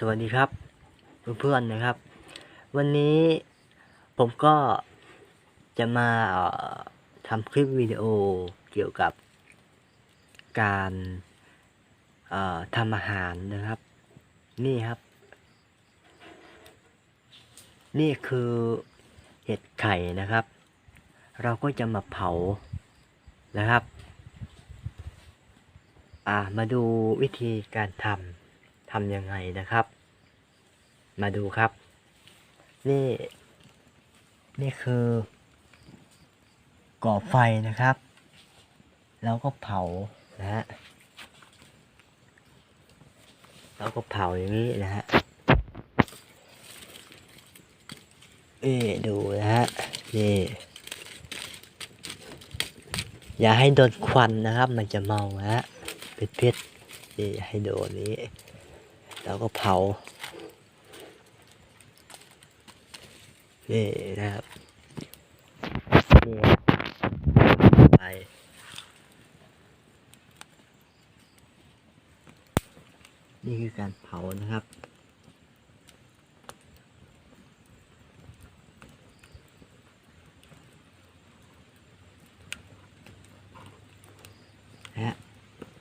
สวัสดีครับเพื่อนๆนะครับ วันนี้ผมก็จะมาทำคลิปวิดีโอเกี่ยวกับการทำอาหารนะครับ นี่ครับ นี่คือเห็ดไข่นะครับ เราก็จะมาเผานะครับ อ่ามาดูวิธีการทำ ทำยังไงนะครับ มาดูครับ นี่ นี่คือ ก่อไฟนะครับ แล้วก็เผานะฮะแล้วก็เผาอย่างนี้นะฮะเอ๊ดูนะฮะนี่อย่าให้โดนควันนะครับ มันจะเมาฮะเพชรเพชรนี่ให้โดนนี้ แล้วก็เผา นี่นะครับนี่คไปนี่คือการเผานะครับฮะ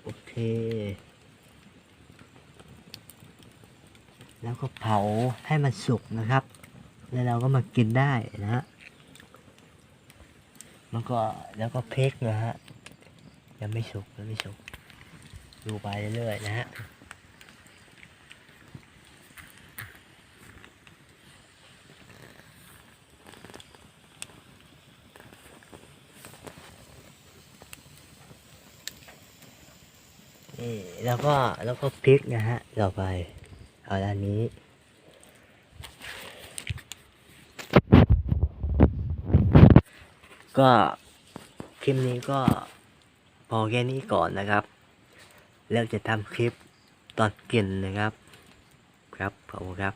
โอเค แล้วก็เผาให้มันสุกนะครับ แล้วเราก็มากินได้นะฮะมันก็แล้วก็เพกนะฮะยังไม่สุกยังไม่สุกดูไปเรื่อยๆนะฮะนี่แล้วก็แล้วก็พริกนะฮะต่อไป เอาด้านนี้ก็คลิปนี้ก็พอแค่นี้ก่อนนะครับ แล้วจะทำคลิปตอนกินนะครับ ครับขอบคุณครับ